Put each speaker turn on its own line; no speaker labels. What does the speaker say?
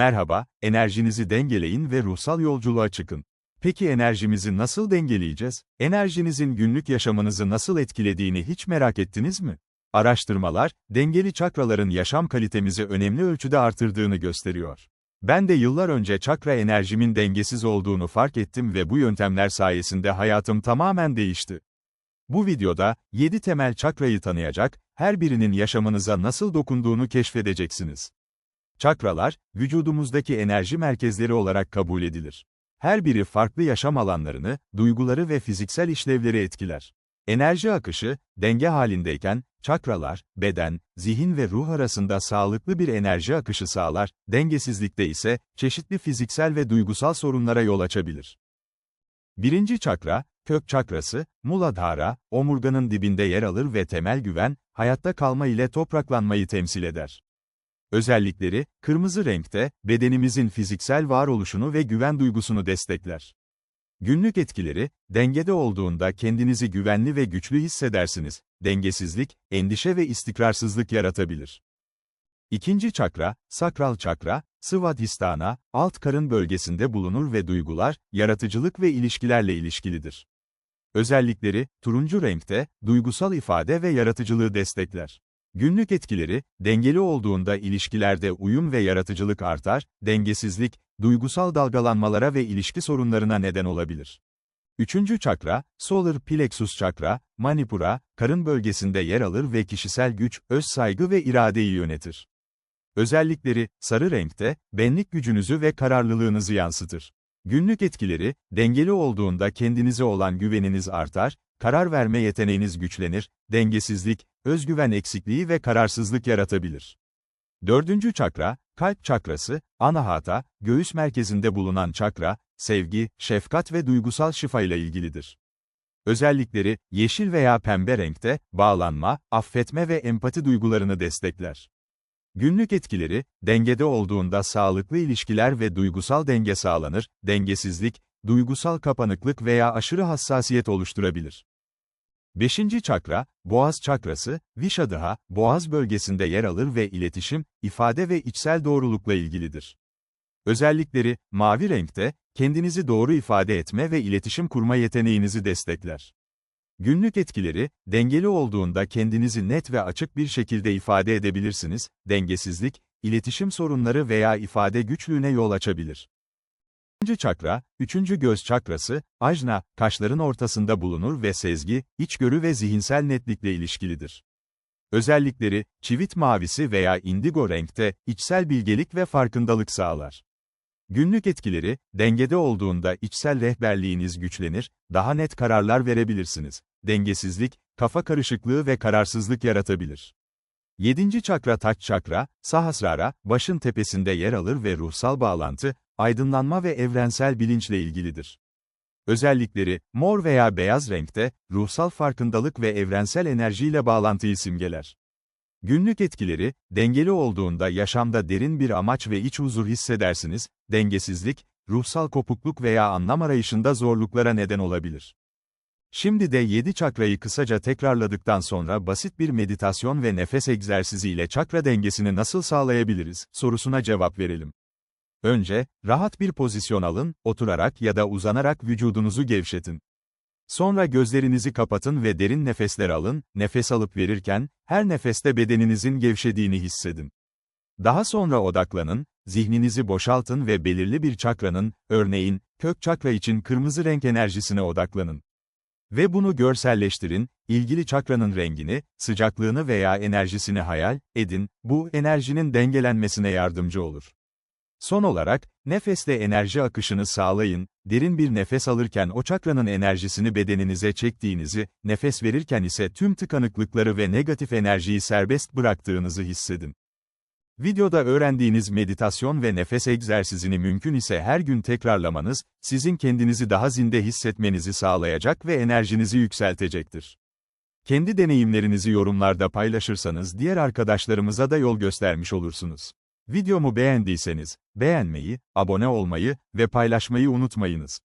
Merhaba, enerjinizi dengeleyin ve ruhsal yolculuğa çıkın. Peki enerjimizi nasıl dengeleyeceğiz? Enerjinizin günlük yaşamınızı nasıl etkilediğini hiç merak ettiniz mi? Araştırmalar, dengeli çakraların yaşam kalitemizi önemli ölçüde artırdığını gösteriyor. Ben de yıllar önce çakra enerjimin dengesiz olduğunu fark ettim ve bu yöntemler sayesinde hayatım tamamen değişti. Bu videoda, 7 temel çakrayı tanıyacak, her birinin yaşamınıza nasıl dokunduğunu keşfedeceksiniz. Çakralar, vücudumuzdaki enerji merkezleri olarak kabul edilir. Her biri farklı yaşam alanlarını, duyguları ve fiziksel işlevleri etkiler. Enerji akışı, denge halindeyken, çakralar, beden, zihin ve ruh arasında sağlıklı bir enerji akışı sağlar, dengesizlikte ise, çeşitli fiziksel ve duygusal sorunlara yol açabilir. Birinci çakra, kök çakrası, Muladhara, omurganın dibinde yer alır ve temel güven, hayatta kalma ile topraklanmayı temsil eder. Özellikleri, kırmızı renkte, bedenimizin fiziksel varoluşunu ve güven duygusunu destekler. Günlük etkileri, dengede olduğunda kendinizi güvenli ve güçlü hissedersiniz, dengesizlik, endişe ve istikrarsızlık yaratabilir. İkinci çakra, sakral çakra, Svadhisthana, alt karın bölgesinde bulunur ve duygular, yaratıcılık ve ilişkilerle ilişkilidir. Özellikleri, turuncu renkte, duygusal ifade ve yaratıcılığı destekler. Günlük etkileri, dengeli olduğunda ilişkilerde uyum ve yaratıcılık artar, dengesizlik, duygusal dalgalanmalara ve ilişki sorunlarına neden olabilir. Üçüncü çakra, solar plexus çakra, manipura, karın bölgesinde yer alır ve kişisel güç, öz saygı ve iradeyi yönetir. Özellikleri, sarı renkte, benlik gücünüzü ve kararlılığınızı yansıtır. Günlük etkileri, dengeli olduğunda kendinize olan güveniniz artar, karar verme yeteneğiniz güçlenir, dengesizlik, özgüven eksikliği ve kararsızlık yaratabilir. Dördüncü çakra, kalp çakrası, anahata, göğüs merkezinde bulunan çakra, sevgi, şefkat ve duygusal şifa ile ilgilidir. Özellikleri, yeşil veya pembe renkte, bağlanma, affetme ve empati duygularını destekler. Günlük etkileri, dengede olduğunda sağlıklı ilişkiler ve duygusal denge sağlanır, dengesizlik, duygusal kapanıklık veya aşırı hassasiyet oluşturabilir. Beşinci çakra, boğaz çakrası, Vishadaha, boğaz bölgesinde yer alır ve iletişim, ifade ve içsel doğrulukla ilgilidir. Özellikleri, mavi renkte, kendinizi doğru ifade etme ve iletişim kurma yeteneğinizi destekler. Günlük etkileri, dengeli olduğunda kendinizi net ve açık bir şekilde ifade edebilirsiniz, dengesizlik, iletişim sorunları veya ifade güçlüğüne yol açabilir. Üçüncü çakra, üçüncü göz çakrası, ajna, kaşların ortasında bulunur ve sezgi, içgörü ve zihinsel netlikle ilişkilidir. Özellikleri, çivit mavisi veya indigo renkte, içsel bilgelik ve farkındalık sağlar. Günlük etkileri, dengede olduğunda içsel rehberliğiniz güçlenir, daha net kararlar verebilirsiniz. Dengesizlik, kafa karışıklığı ve kararsızlık yaratabilir. Yedinci çakra taç çakra, sahasrara, başın tepesinde yer alır ve ruhsal bağlantı, aydınlanma ve evrensel bilinçle ilgilidir. Özellikleri, mor veya beyaz renkte, ruhsal farkındalık ve evrensel enerjiyle bağlantıyı simgeler. Günlük etkileri, dengeli olduğunda yaşamda derin bir amaç ve iç huzur hissedersiniz, dengesizlik, ruhsal kopukluk veya anlam arayışında zorluklara neden olabilir. Şimdi de 7 çakrayı kısaca tekrarladıktan sonra basit bir meditasyon ve nefes egzersizi ile çakra dengesini nasıl sağlayabiliriz sorusuna cevap verelim. Önce, rahat bir pozisyon alın, oturarak ya da uzanarak vücudunuzu gevşetin. Sonra gözlerinizi kapatın ve derin nefesler alın, nefes alıp verirken, her nefeste bedeninizin gevşediğini hissedin. Daha sonra odaklanın, zihninizi boşaltın ve belirli bir çakranın, örneğin, kök çakra için kırmızı renk enerjisine odaklanın. Ve bunu görselleştirin, ilgili çakranın rengini, sıcaklığını veya enerjisini hayal edin, bu enerjinin dengelenmesine yardımcı olur. Son olarak, nefeste enerji akışını sağlayın, derin bir nefes alırken o çakranın enerjisini bedeninize çektiğinizi, nefes verirken ise tüm tıkanıklıkları ve negatif enerjiyi serbest bıraktığınızı hissedin. Videoda öğrendiğiniz meditasyon ve nefes egzersizini mümkün ise her gün tekrarlamanız, sizin kendinizi daha zinde hissetmenizi sağlayacak ve enerjinizi yükseltecektir. Kendi deneyimlerinizi yorumlarda paylaşırsanız diğer arkadaşlarımıza da yol göstermiş olursunuz. Videomu beğendiyseniz, beğenmeyi, abone olmayı ve paylaşmayı unutmayınız.